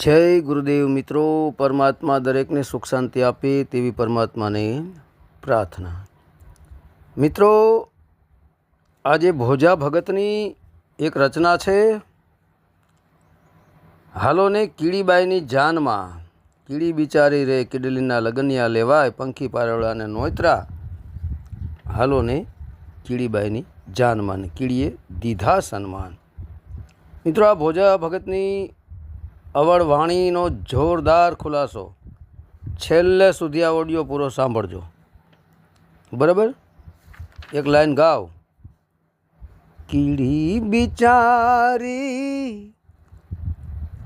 જય ગુરુદેવ મિત્રો, પરમાત્મા દરેકને સુખ શાંતિ આપે તેવી પરમાત્માની પ્રાર્થના. મિત્રો, આજે ભોજા ભગતની એક રચના છે. હાલોને કીડીબાઈની જાનમાં. કીડી બિચારી રે કીડલીના લગનિયા લેવાય, પંખી પારવડાને નોતરા. હાલોને કીડીબાઈની જાનમાં ને કીડીએ દીધા સન્માન. મિત્રો, આ ભોજા ભગતની અવળ વાણીનો જોરદાર ખુલાસો. છેલ્લે સુધી આ ઓડિયો પૂરો સાંભળજો. બરાબર? એક લાઈન ગાવ. કીડી બિચારી,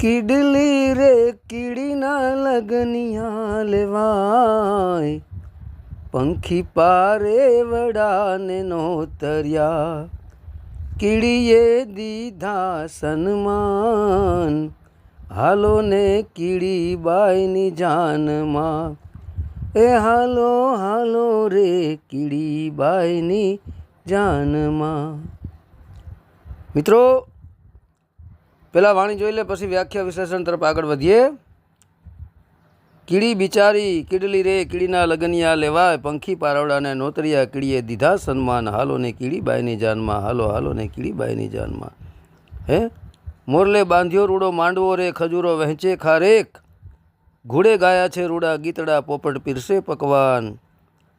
કીડલી રે કીડીના લગનિયા લેવાય. પંખી પારે વડાને નોતર્યા. કીડીએ દીધા સન્માન. હાલો ને કીડી બાઈની જાનમાં. એ હાલો હાલો રે કીડી બાઈની જાનમાં. મિત્રો પહેલાં વાણી જોઈ લે, પછી વ્યાખ્યા વિશ્લેષણ તરફ આગળ વધીએ. કીડી બિચારી, કીડલી રે, કીડીના લગનિયા લેવાય, પંખી પારવડાને નોતરિયા કીડીએ દીધા સન્માન. હાલો ને કીડી બાઈની જાનમાં, હાલો હાલો ને કીડી બાઈની જાનમાં. હે? મોરલે બાંધ્યો રૂડો માંડવો રે, ખજૂરો વહેંચે ખારેક. ઘોડે ગાયા છે રૂડા ગીતડા, પોપટ પીરસે પકવાન.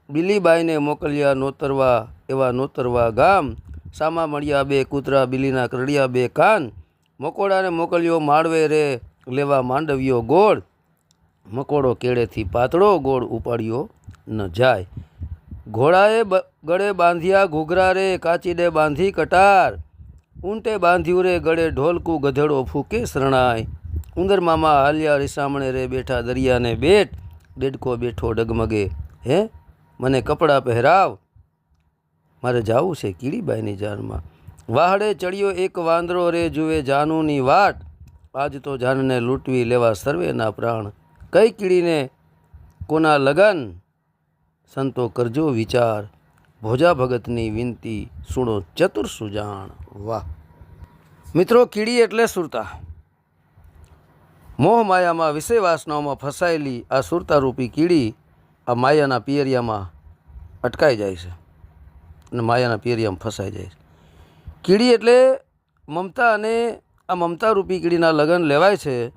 બિલીબાઈને મોકલ્યા નોતરવા, એવા નોતરવા ગામ. સામા મળ્યા બે કૂતરા, બિલીના કરડિયા બે કાન. મકોડાને મોકલ્યો માળવે રે, લેવા માંડવ્યો ગોળ. મકોડો કેળેથી પાતળો ગોળ ઉપાડ્યો ન જાય. ઘોડાએ ગળે બાંધ્યા ઘૂઘરા રે કાચીડે બાંધી કટાર. ઊંટે બાંધ્યું રે ગળે ઢોલકું ગધેડો ફૂકે શરણાય ઉંદર મામા હાલ્યા રીસામણે રે બેઠા દરિયાને બેટ ડેડકો બેઠો ડગમગે. હે? મને કપડાં પહેરાવ. મારે જાવું છે કીડીબાઈની જાનમાં. વાહડે ચડ્યો એક વાંદરો રે જુએ જાનુની વાટ. આજ તો જાનને લૂંટવી લેવા સર્વેના પ્રાણ. કઈ કીડીને કોના લગન? સંતો કરજો વિચાર. ભોજા ભગતની વિનંતી સુણો ચતુર સુજાણ, વાહ. મિત્રો, કીડી એટલે સુરતા. મોહ માયામાં વિષય વાસનાઓમાં ફસાયેલી આ સુરતારૂપી કીડી આ માયાના પિયરિયામાં અટકાઈ જાય છે અને માયાના પિયરિયામાં ફસાઈ જાય છે. કીડી એટલે મમતા અને આ મમતારૂપી કીડીના લગ્ન લેવાય છે.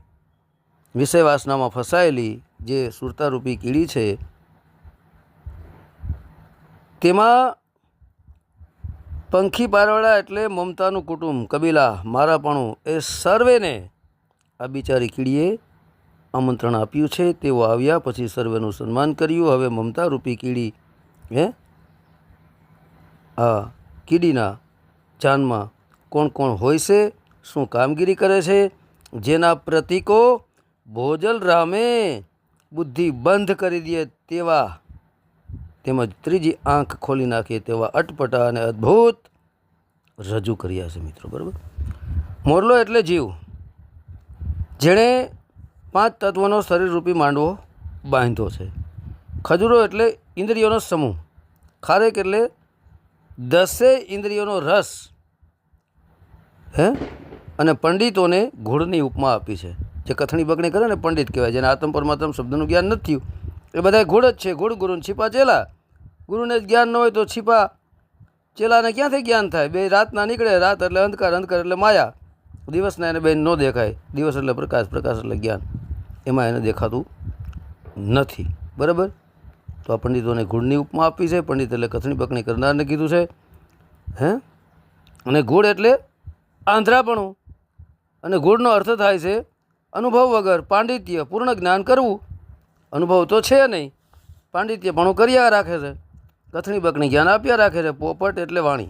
વિષય વાસનામાં ફસાયેલી જે સુરતારૂપી કીડી છે તેમાં પંખી પારવાળા એટલે મમતાનું કુટુંબ. કબીલા, મારાપણું, એ સર્વેને આ બિચારી કીડીએ આમંત્રણ આપ્યું છે. તેઓ આવ્યા, પછી સર્વેનું સન્માન કર્યું. હવે મમતા રૂપી કીડી, હે? આ કીડીના જાનમાં કોણ કોણ હોય છે? શું કામગીરી કરે છે? જેના પ્રતીકો ભોજલ રામે બુદ્ધિ બંધ કરી દે તેવા તેમજ ત્રીજી આંખ ખોલી નાખે તેવા અટપટા અને અદ્ભુત રજૂ કર્યા છે મિત્રો, બરાબર? મોરલો એટલે જીવ. જેણે પાંચ તત્વોનો શરીરરૂપી માંડવો બાંધ્યો છે. ખજૂરો એટલે ઇન્દ્રિયોનો સમૂહ. ખારેક એટલે દસે ઇન્દ્રિયોનો રસ, હે? અને પંડિતોને ઘોડની ઉપમા આપી છે. જે કથણી બગણી કરે ને પંડિત કહેવાય, જેને આત્મ પરમાત્મ શબ્દનું જ્ઞાન નથી થયું. એ બધા ગુણ જ છે ગુણ ગુરુને છીપા ચેલા. ગુરુને જ જ્ઞાન ન હોય તો છીપા ચેલાને ક્યાંથી જ્ઞાન થાય? બે રાતના નીકળે, રાત એટલે અંધકાર અંધકાર એટલે માયા. દિવસના એને બેન ન દેખાય. દિવસ એટલે પ્રકાશ પ્રકાશ એટલે જ્ઞાન. એમાં એને દેખાતું નથી. બરાબર? તો આ પંડિતોને ગુણની ઉપમા આપી છે. પંડિત એટલે કથણી પકણી કરનારને કીધું છે. હે? અને ગુળ એટલે આંધ્રાપણું. અને ગુળનો અર્થ થાય છે અનુભવ વગર, પાંડિત્ય, પૂર્ણ જ્ઞાન કરવું. અનુભવ તો છે નહીં. પાંડિત્ય પણ કર્યા રાખે છે. કથણી બકણી જ્ઞાન આપ્યા રાખે છે. પોપટ એટલે વાણી.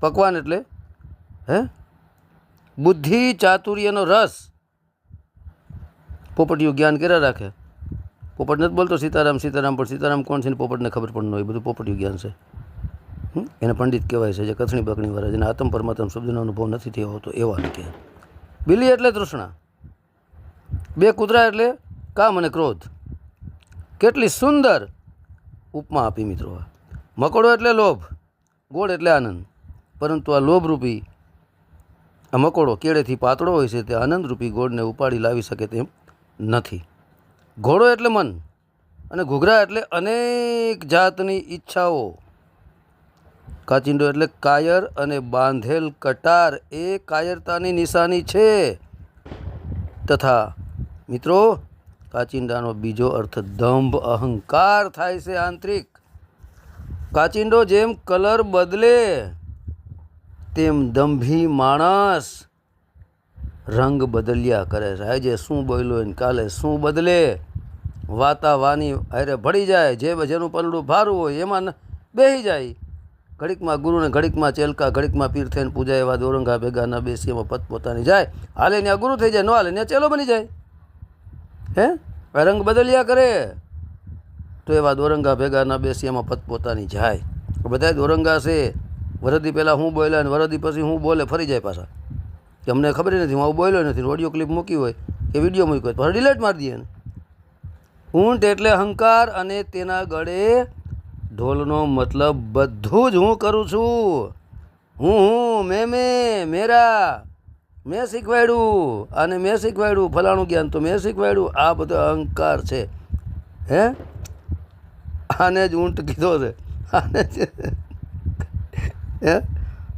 પકવાન એટલે, હે? બુદ્ધિ ચાતુર્યનો રસ. પોપટિયું જ્ઞાન કર્યા રાખે. પોપટ નથી બોલતો સીતારામ સીતારામ, પણ સીતારામ કોણ છે ને પોપટને ખબર પણ ન હોય. બધું પોપટિયું જ્ઞાન છે? એને પંડિત કહેવાય છે. જે કથણી બકણી વાળા જેને આત્મ પરમાત્મ શબ્દનો અનુભવ નથી થયો હોતો, એવા કે બિલી એટલે તૃષ્ણા. બે કૂતરા એટલે કામ અને ક્રોધ. કેટલી સુંદર ઉપમા આપી મિત્રો મકોડો એટલે લોભ, ગોળ એટલે આનંદ. પરંતુ આ લોભરૂપી આ મકોડો કેળેથી પાતળો હોય છે તે આનંદરૂપી ગોળને ઉપાડી લાવી શકે તેમ નથી. ઘોડો એટલે મન અને ઘૂઘરા એટલે અનેક જાતની ઈચ્છાઓ. કાચિંડો એટલે કાયર અને બાંધેલ કટાર એ કાયરતાની નિશાની છે. તથા મિત્રો કાચિંડાનો બીજો અર્થ દંભ અહંકાર થાય છે આંતરિક. કાચિંડો જેમ કલર બદલે, તેમ દંભી માણસ રંગ બદલ્યા કરે છે. આજે શું બોલ્યો ને કાલે શું બદલે? વાતાવાની અરે ભળી જાય જે જેનું પલડું ભારું હોય એમાં બેસી જાય. ઘડીકમાં ગુરુને ઘડીકમાં ચેલકા, ઘડીકમાં પીર થઈને પૂજા એવા દોરંગા ભેગા ના બેસી એમાં પત પોતાની જાય. હાલે ત્યાં ગુરુ થઈ જાય, ન હાલે ત્યાં ચેલો બની જાય. હે? રંગ બદલ્યા કરે. તો એવા દોરંગા ભેગા ના બેસી એમાં પત પોતાની જાય. બધા દોરંગા છે. વરદી પહેલાં હું બોલ્યા અને વરદી પછી હું બોલે, ફરી જાય પાછા. કે અમને ખબર નથી, હું આવું બોલ્યો નથી ઓડિયો ક્લિપ મૂકી હોય કે વીડિયો મૂક્યો હોય ડિલેટ મારી દઈએ ને ઊંટ એટલે અહંકાર અને તેના ગળે ઢોલનો મતલબ બધું જ હું કરું છું. હું હું મેં, મેરા. મેં શીખવાડ્યું. અને મેં શીખવાડ્યું ફલાણું જ્ઞાન તો મેં શીખવાડ્યું. આ બધો અહંકાર છે. હે? આને જ ઊંટ કીધો છે. આને હે?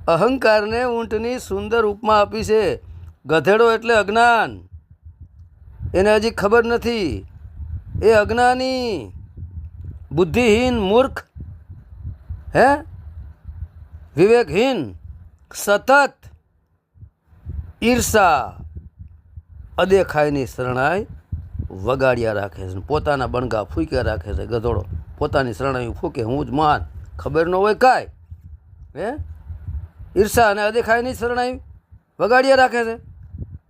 અહંકારને ઊંટની સુંદર ઉપમા આપી છે. ગધેડો એટલે અજ્ઞાન. એને હજી ખબર નથી. એ અજ્ઞાની. બુદ્ધિહીન મૂર્ખ. હે? વિવેકહીન. સતત. ઈર્ષા અદેખાઈની શરણાઈ વગાડ્યા રાખે છે. પોતાના બણગા ફૂંક્યા રાખે છે. ગધોડો પોતાની શરણાઈ ફૂંકે. હું જ મહાન ખબર ન હોય કાંઈ. હે? ઈર્ષા અને અદેખાઈની શરણાઈ વગાડ્યા રાખે છે.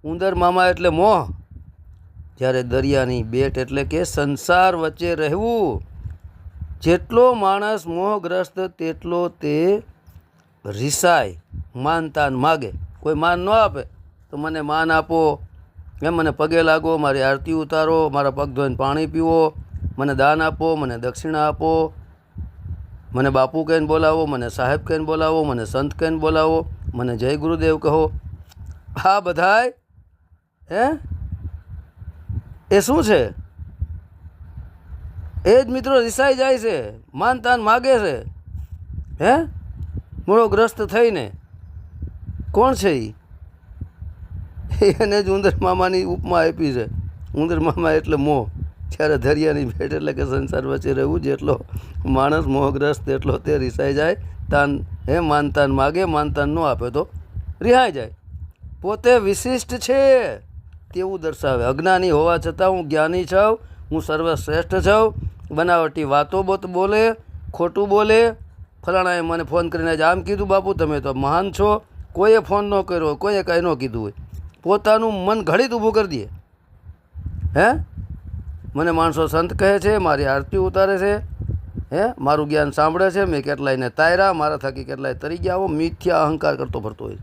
ઉંદર મામા એટલે મોહ. જ્યારે દરિયાની બેટ એટલે કે સંસાર વચ્ચે રહેવું. જેટલો માણસ મોહગ્રસ્ત, તેટલો તે રિસાય માનતાન માગે. કોઈ માન ન આપે. તો મને માન આપો. એમ મને પગે લાગો, મારી આરતી ઉતારો, મારા પગ ધોઈને પાણી પીવો. મને દાન આપો, મને દક્ષિણા આપો. મને બાપુ કહીને બોલાવો, મને સાહેબ કહીને બોલાવો, મને સંત કહીને બોલાવો, મને જય ગુરુદેવ કહો. આ બધાય, હે? એ શું છે? એ જ મિત્રો રિસાઈ જાય છે, માનતાન માગે છે. હે? મૂળોગ્રસ્ત થઈને. કોણ છે એ એને જ ઉંદર મામાની ઉપમા આપી છે. ઉંદર મામા એટલે મોહ. જ્યારે દરિયાની ભેટ એટલે કે સંસાર વચ્ચે રહેવું જેટલો માણસ મોહગ્રસ્ત તેટલો તે રિસાઈ જાય. તાન હે માનતાન માગે, માનતાન ન આપે તો રિહાઈ જાય. પોતે વિશિષ્ટ છે. તેવું દર્શાવે. અજ્ઞાની હોવા છતાં હું જ્ઞાની છું. હું સર્વશ્રેષ્ઠ છું. બનાવટી વાતો બોત બોલે, ખોટું બોલે. ફલાણાએ મને ફોન કરીને આમ કીધું, બાપુ, તમે તો મહાન છો. કોઈએ ફોન ન કર્યો, કોઈએ કાંઈ ન કીધું હોય. પોતાનું મન ઘડીત ઊભું કરી દે. હે? મને માણસો સંત કહે છે, મારી આરતી ઉતારે છે. હે? મારું જ્ઞાન સાંભળે છે, મેં કેટલાયને તાયરા, મારા થકી કેટલાય તરી ગયા આવો, મિથ્યા અહંકાર કરતો ફરતો હોય.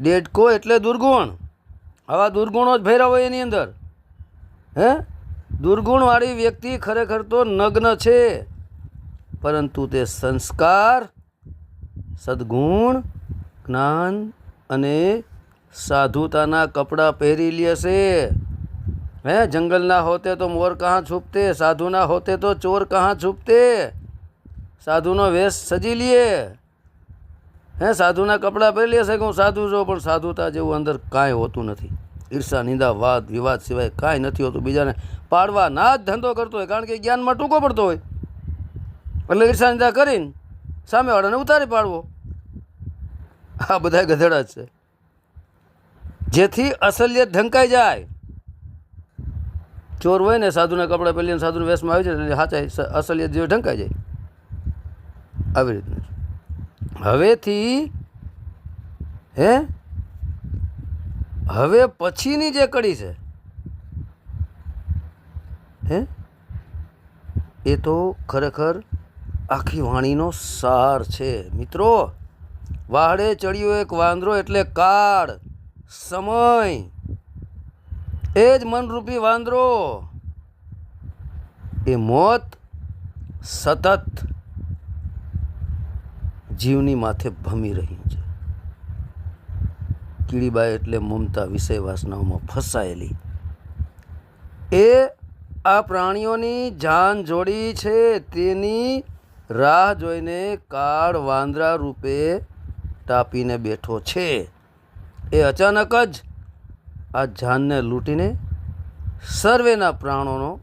ડેડકો એટલે દુર્ગુણ. આવા દુર્ગુણો જ ભૈરા હોય એની અંદર. હે? દુર્ગુણવાળી વ્યક્તિ ખરેખર તો નગ્ન છે. પરંતુ તે સંસ્કાર, સદ્ગુણ, જ્ઞાન અને સાધુતાના કપડાં પહેરી લેશે હે જંગલ ના હોતે તો મોર કહાં છુપતે સાધુ ના હોતે તો ચોર કહાં છુપતે. સાધુનો વેશ સજી લીએ હે, સાધુના કપડાં પહેરી લેશે કે હું સાધુ છું, પણ સાધુતા જેવું અંદર કાંઈ હોતું નથી. ઈર્ષા, નિંદા, વાદ, વિવાદ સિવાય કાંઈ નથી હોતું. બીજાને પાડવા ના જ ધંધો કરતો હોય, કારણ કે જ્ઞાનમાં ટૂંકો પડતો હોય. એટલે ઈર્ષા, નિંદા કરીને સામેવાળાને ઉતારી પાડવો. આ બધા ગધેડા છે. જેથી અસલિયત ઢંકાઈ જાય. ચોર હોય ને, સાધુના કપડાં પહેરીને સાધુના વેશમાં આવી જાય, એટલે સાચા અસલિયત જેવી ઢંકાઈ જાય. આવી રીતનું હવેથી, હે? હવે પછીની જે કડી છે, હે? એ તો ખરેખર આખી વાણીનો સાર છે. મિત્રો, વાહડે ચડ્યો એક વાંદરો એટલે કાળ. સમય. એ જ મનરૂપી વાંદરો. એ મોત સતત જીવની માથે ભમી રહી છે. કીડીબાઈ એટલે મમતા વિષય વાસનાઓમાં ફસાયેલી. એ આ પ્રાણીઓની જાન જોડી છે. તેની રાહ જોઈને કાળ વાંદરા રૂપે ટાપીને બેઠો છે. એ અચાનક જ આ જાનને લૂંટીને સર્વેના પ્રાણોનો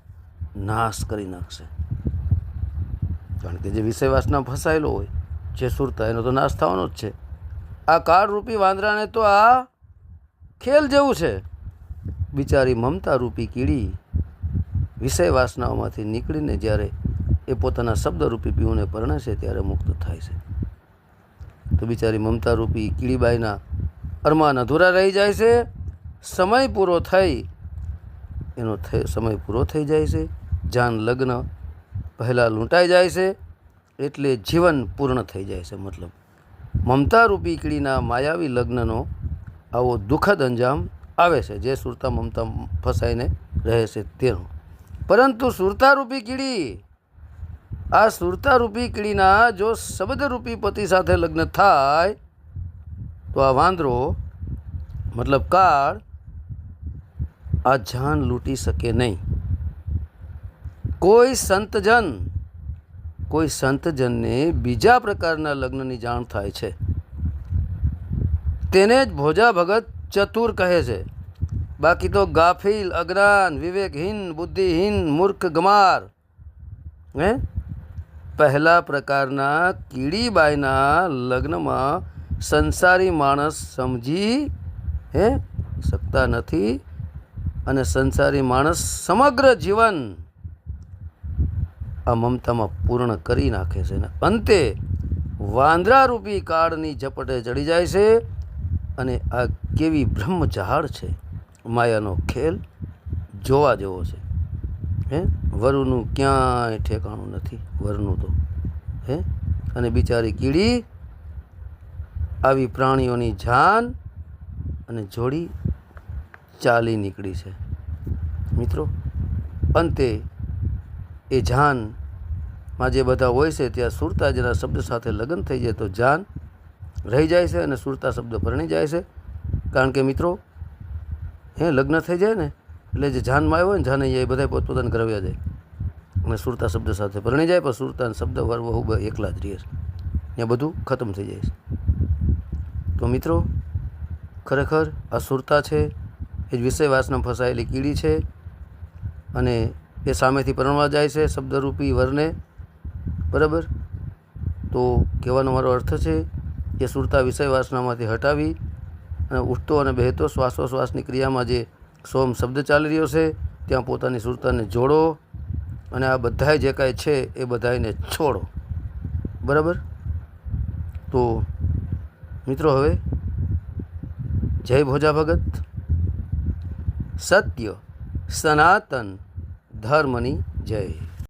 નાશ કરી નાખશે. કારણ કે જે વિષય વાસના ફસાયેલો હોય, જે સુરતા, એનો તો નાશ થવાનો જ છે. આ કાળરૂપી વાંદરાને તો આ ખેલ જેવું છે. બિચારી મમતા રૂપી કીડી વિષય વાસનાઓમાંથી નીકળીને જ્યારે એ પોતાના શબ્દરૂપી પીવુંને પરણે છે ત્યારે મુક્ત થાય છે. તો બિચારી મમતા રૂપી કીડીબાઈના અરમાન અધૂરા રહી જાય છે. સમય પૂરો થઈ, એનો સમય પૂરો થઈ જાય છે. જાન લગ્ન પહેલાં લૂંટાઈ જાય છે, એટલે જીવન પૂર્ણ થઈ જાય છે. મતલબ મમતા રૂપી કીડીના માયાવી લગ્નનો આવો દુઃખદ અંજામ આવે છે. જે સુરતા મમતા ફસાઈને રહે છે તેનો. પરંતુ સુરતા રૂપી કીડી, આ સુરતા રૂપી કીડીના જો શબ્દરૂપી પતિ સાથે લગ્ન થાય તો આ વાંદરો, મતલબ કાળ આ જાન લૂંટી શકે નહીં. કોઈ સંતજન, કોઈ સંતજનને બીજા પ્રકારના લગ્નની જાણ થાય છે. તેને જ ભોજા ભગત ચતુર કહે છે. બાકી તો ગાફિલ, અજ્ઞાન, વિવેકહીન, બુદ્ધિહીન, મૂર્ખ, ગમાર, હે? પહેલા પ્રકારના કીડીબાઈના લગ્નમાં સંસારી માણસ સમજી, હે, શકતા નથી અને સંસારી માણસ સમગ્ર જીવન આ મમતામાં પૂર્ણ કરી નાખે છે. અને અંતે વાંદરારૂપી કાળની ઝપટે ચડી જાય છે અને આ કેવી બ્રહ્મજહાળ છે. માયાનો ખેલ જોવા જેવો છે. હે, વરુનું ક્યાંય ઠેકાણું નથી. વરનું તો, હે, અને બિચારી કીડી આવી પ્રાણીઓની જાન અને જોડી ચાલી નીકળી છે. મિત્રો, અંતે એ જાનમાં જે બધા હોય છે, ત્યાં સુરતા જેના શબ્દ સાથે લગ્ન થઈ જાય તો જાન રહી જાય છે અને સુરતા શબ્દ પરણી જાય છે. કારણ કે મિત્રો, હે, લગ્ન થઈ જાય ને, એટલે જે જાનમાં આવ્યો ને, જાને એ બધા પોતપોતાના ઘરે વ્યા જાય અને સુરતા શબ્દ સાથે પરણી જાય, પણ સુરતા શબ્દ વર્વ વહુ એકલા જ રહે છે. ત્યાં બધું ખતમ થઈ જાય છે. તો મિત્રો, ખરેખર આ સુરતા છે, એ જ વિષય વાસના ફસાયેલી કીડી છે અને એ સામેથી પરણવા જાય છે શબ્દરૂપી વરને, બરાબર? તો કહેવાનો મારો અર્થ છે કે સુરતા વિષયવાસનામાંથી હટાવી અને ઉઠતો અને બહેતો શ્વાસોશ્વાસની ક્રિયામાં જે સોમ શબ્દ ચાલી રહ્યો છે, ત્યાં પોતાની સુરતાને જોડો અને આ બધાય જે કાંઈ છે એ બધાયને છોડો. બરાબર? તો મિત્રો હવે જય ભોજા ભગત. સત્ય સનાતન ધર્મની જય.